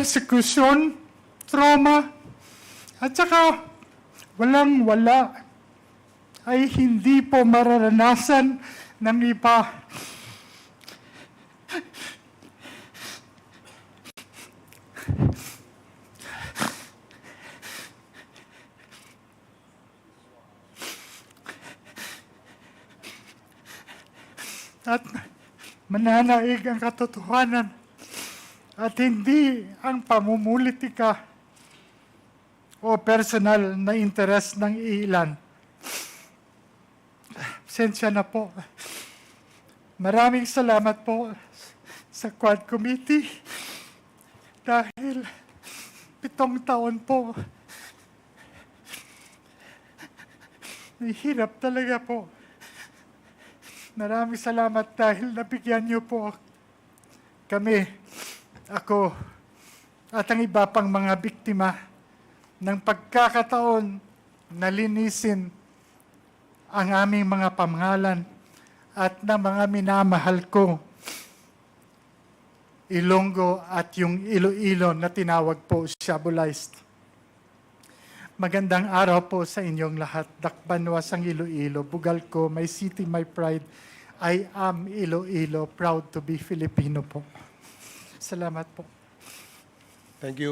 persecution, trauma, at saka walang wala ay hindi po mararanasan ng iba. At mananaig ang katotohanan at hindi ang pamumulitika o personal na interes ng ilan. Sensya na po. Maraming salamat po sa Quad Committee dahil pitong taon po. Nahihirap talaga po. Maraming salamat dahil nabigyan niyo po kami, ako, at ang iba pang mga biktima ng pagkakataon na linisin ang aming mga pamangalan at ng mga minamahal ko, Ilonggo at yung Iloilo na tinawag po Shabolized. Magandang araw po sa inyong lahat. Dakbanwas ang Iloilo. Bugal ko, my city, my pride. I am Iloilo, proud to be Filipino po. Salamat po. Thank you.